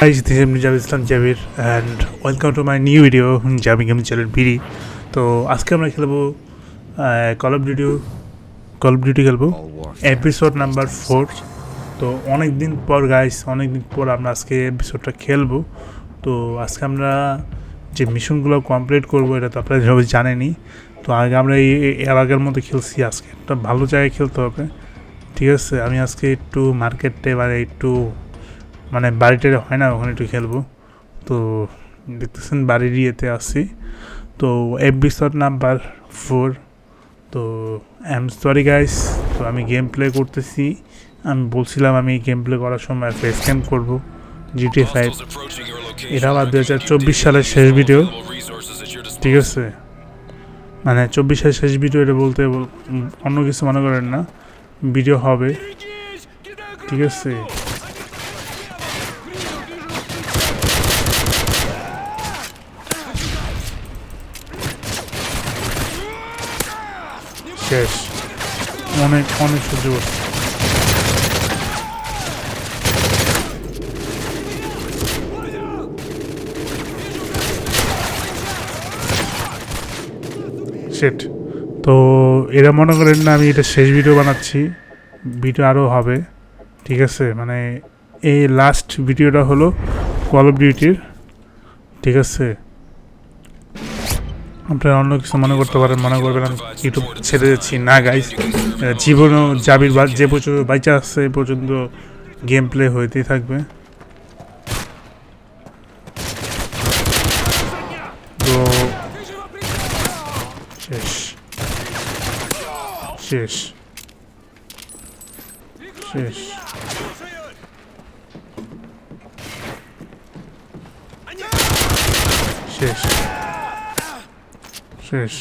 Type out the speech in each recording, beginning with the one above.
Guys, this is Mirza Islam Jabir and welcome to my new video Jabi Game Channel তো আজকে আমরা খেলব call of duty call of duty খেলব। Episode number four তো অনেক দিন পর গাইস অনেক দিন পর আমরা আজকে এপিসোডটা খেলব। তো আজকে আমরা যে মিশনগুলো কমপ্লিট করব এটা তো আপনারা সবাই জানেনই। তো আগে আমরা এই এই- এর আগের মতো খেলছি আজকে। একটা ভালো জায়গায় খেলতে হবে। ঠিক আছে আমি আজকে একটু মার্কেটে মানে একটু মানে বাড়িতে হয় না ওখানে একটু খেলব। তো দেখতেছেন বাড়ির ইয়েতে আসি তো এপিসোড নাম্বার ফোর তো এম সরি গাইস তো আমি গেম প্লে করতেছি। আমি বলছিলাম আমি গেম প্লে করার সময় ফেস ক্যাম করব। জিটি ফাইভ এটা আবার দু হাজার চব্বিশ সালের শেষ ভিডিও ঠিক আছে? মানে চব্বিশ সালের শেষ ভিডিও এটা বলতে বল- অন্য কিছু মনে করেন না। ভিডিও হবে। ঠিক আছে। শেষ। অনেক অনেক সহ্য করছে। সেট তো এরা মনে করেন না আমি এটা শেষ ভিডিও বানাচ্ছি। ভিডিও আরও হবে, ঠিক আছে? মানে এই লাস্ট ভিডিওটা হলো কল অফ ডিউটির ঠিক আছে? আপনারা অন্য কিছু মনে করতে পারেন, মনে করবেন আমি ইউটিউব ছেড়ে যাচ্ছি না গাইস জীবনও জাবির যে পর্যন্ত বাইচা আছে, এ পর্যন্ত গেম প্লে হইতেই থাকবে। শেষ শেষ শেষ শেষ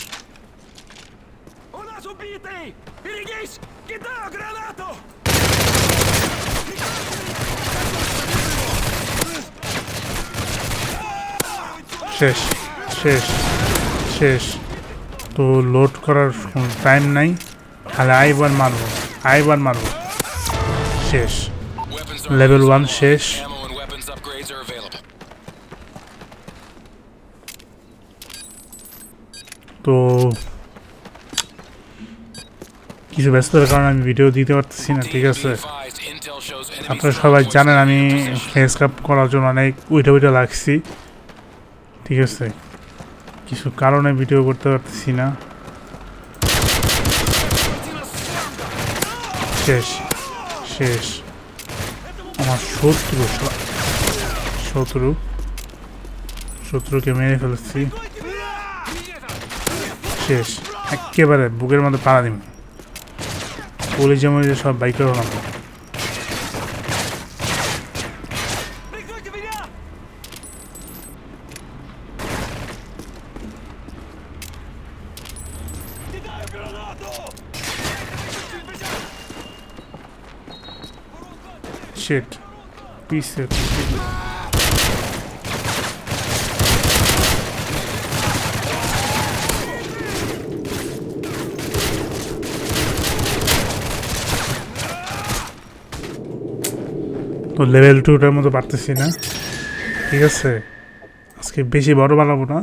শেষ শেষ শেষ তো লোড করার টাইম নাই তাহলে আইবার মারবো আইবার মারবো শেষ Level 1 শেষ. তো কিছু ব্যস্ততার কারণে আমি ভিডিও দিতে পারতেছি না, ঠিক আছে আপনারা সবাই জানেন আমি. ফেস কাপ করার জন্য অনেক উইটা উইটা লাগছি, ঠিক আছে কিছু কারণে ভিডিও করতে পারতেছি না শেষ শেষ। আমার শত্রু শত্রু, শত্রুকে মেরে ফেলেছি। শেষ। একেবারে বুকের মধ্যে পাড়া দিন। পুলিশ যেমন সব বাইকের হলাম Shit. Piece of তো লেভেল টুটার মতো পারতেছি না। ঠিক আছে? আজকে বেশি বড় বানাবো না।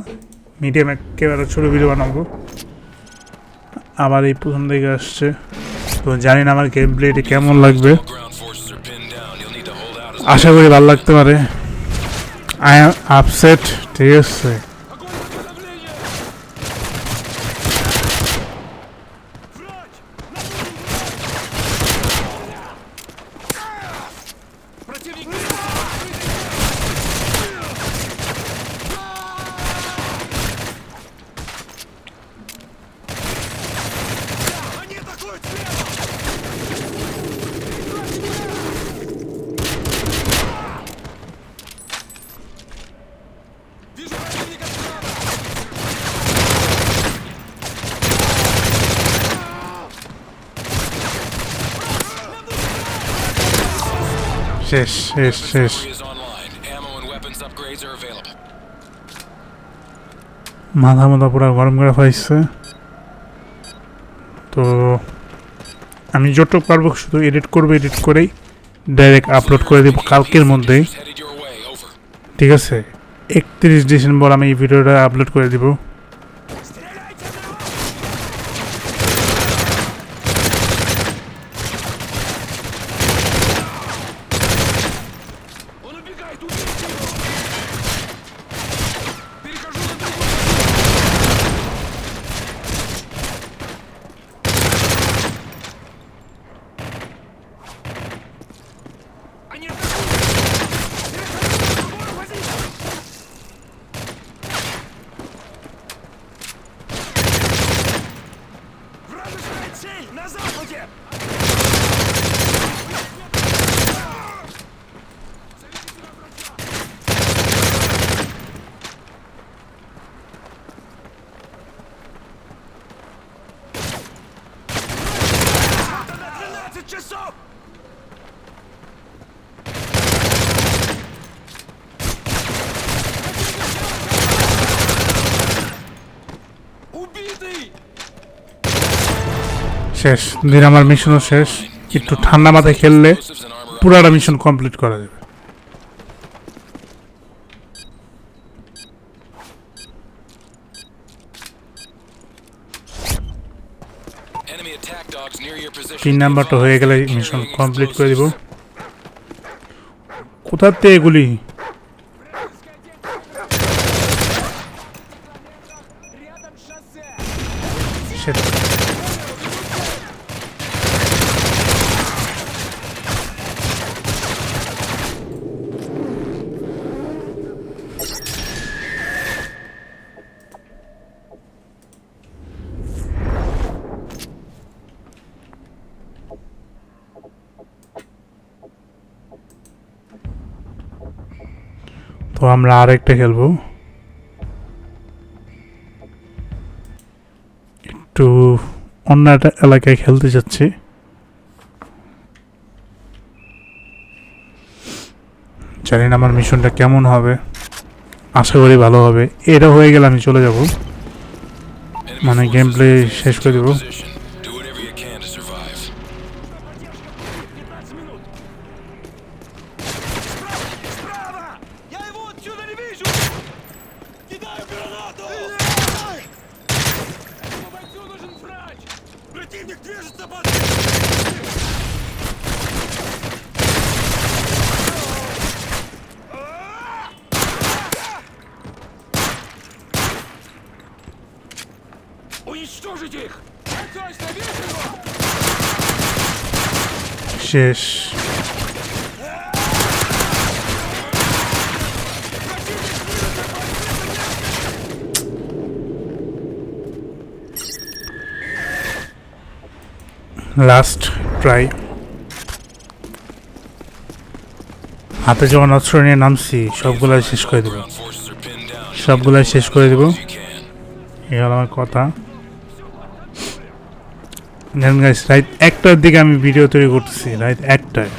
মিডিয়াম একেবারে ছোটো ভিডিও বানাবো। আবার এই প্রথম দিকে আসছে। তো জানি না আমার গেম প্লেটি কেমন লাগবে। আশা করি ভালো লাগতে পারে। আই এম আপসেট ঠিক আছে। শেষ শেষ শেষ. মাথা মাথা পুরো গরম করে পাইছে তো আমি যতটুকু পারব শুধু এডিট করব এডিট করেই ডাইরেক্ট আপলোড করে দেবো কালকের মধ্যেই. ঠিক আছে? একত্রিশ ডিসেম্বর আমি এই ভিডিওটা আপলোড করে দিব। Ціль на западе! শেষ দিন আমার মিশনও শেষ একটু ঠান্ডা মাথায় খেললে পুরাটা মিশন কমপ্লিট করা যাবে। তিন নাম্বারটা হয়ে গেলে মিশন কমপ্লিট করে দিব। কোথাতে এগুলি? সেটা তো আমরা আরেকটা খেলব। একটু অন্য একটা এলাকায় খেলতে যাচ্ছি। জানি না আমার মিশনটা কেমন হবে। আশা করি ভালো হবে। এটা হয়ে গেলে আমি চলে যাব। মানে gameplay advancing শেষ করে দেবো। শেষ। লাস্ট ট্রাই হাতে যখন অস্ত্র নিয়ে নামছি, সবগুলাই শেষ করে দেবো। সবগুলাই শেষ করে দেবো। এই হলো আমার কথা। গাইস রাইট একটার দিকে আমি ভিডিও তৈরি করতেছি রাইট একটায়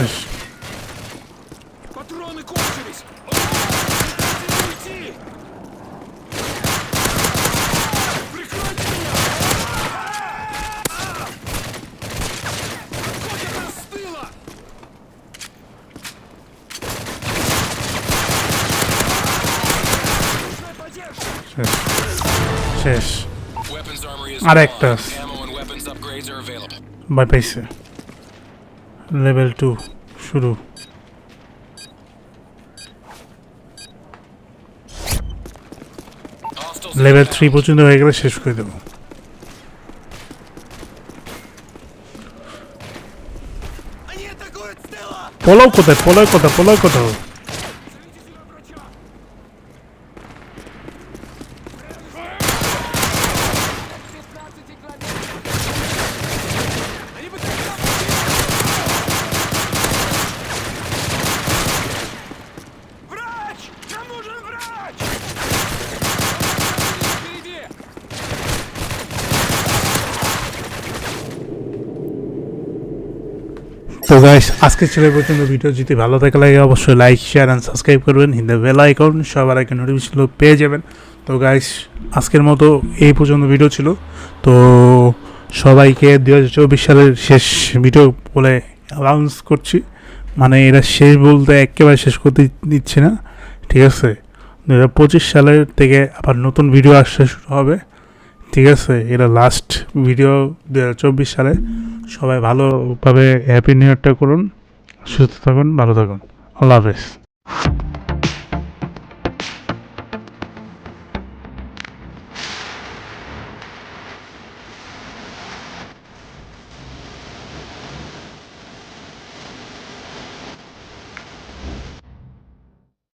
кончишь? Патроны кончились! Уйти! Прикройте меня! Отходят нас с тыла! Шеш. Шеш. Аректас. Бай пейси. লেভেল টু, শুরু। লেভেল থ্রি পর্যন্ত হয়ে গেলে শেষ করে দেবো। পলাও কোথায়? পলাও কোথায়? পলাও কোথাও? তো গাইস আজকে ছিল পর্যন্ত ভিডিও যদি ভালো থাকে লাগে অবশ্যই লাইক শেয়ার অ্যান্ড সাবস্ক্রাইব করবেন। হিন্দে বেল আইকন সবার আগে নোটিফিকেশন পেয়ে যাবেন। তো গাইস আজকের মতো এই পর্যন্ত ভিডিও ছিল। তো সবাইকে দু হাজার চব্বিশ সালের শেষ ভিডিও বলে অ্যানাউন্স করছি। মানে এটা শেষ বলতে একেবারে শেষ করতে দিচ্ছি না। ঠিক আছে? দু হাজার পঁচিশ সালের থেকে আবার নতুন ভিডিও আসতে শুরু হবে। ঠিক আছে? এটা লাস্ট ভিডিও দু হাজার চব্বিশ সালে। সবাই ভালোভাবে হ্যাপি নিউ ইয়ারটা করুন সুস্থ থাকুন ভালো থাকুন। আল্লাহ হাফেজ।